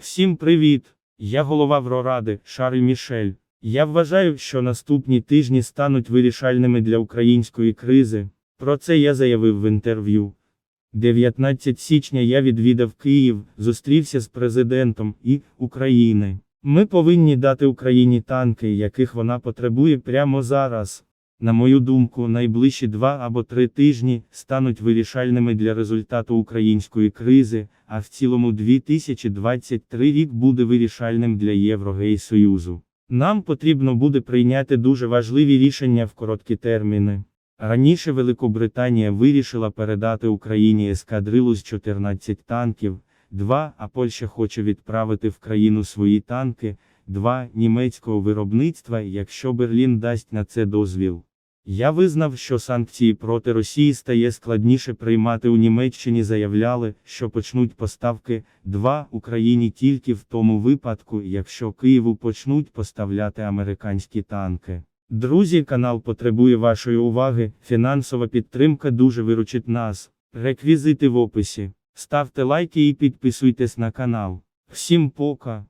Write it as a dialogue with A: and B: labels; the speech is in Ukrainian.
A: Всім привіт! Я голова Вроради, Шарль Мішель. Я вважаю, що наступні тижні стануть вирішальними для української кризи. Про це я заявив в інтерв'ю. 19 січня я відвідав Київ, зустрівся з президентом і України. Ми повинні дати Україні танки, яких вона потребує прямо зараз. На мою думку, найближчі два або три тижні стануть вирішальними для результату української кризи, а в цілому 2023 рік буде вирішальним для Єврогей-Союзу. Нам потрібно буде прийняти дуже важливі рішення в короткі терміни. Раніше Великобританія вирішила передати Україні ескадрилу з 14 танків, 2, а Польща хоче відправити в країну свої танки, 2 німецького виробництва, якщо Берлін дасть на це дозвіл. Я визнав, що санкції проти Росії стає складніше приймати у Німеччині заявляли, що почнуть поставки 2 Україні тільки в тому випадку, якщо Києву почнуть поставляти американські танки. Друзі, канал потребує вашої уваги, фінансова підтримка дуже виручить нас. Реквізити в описі. Ставте лайки і підписуйтесь на канал. Всім пока!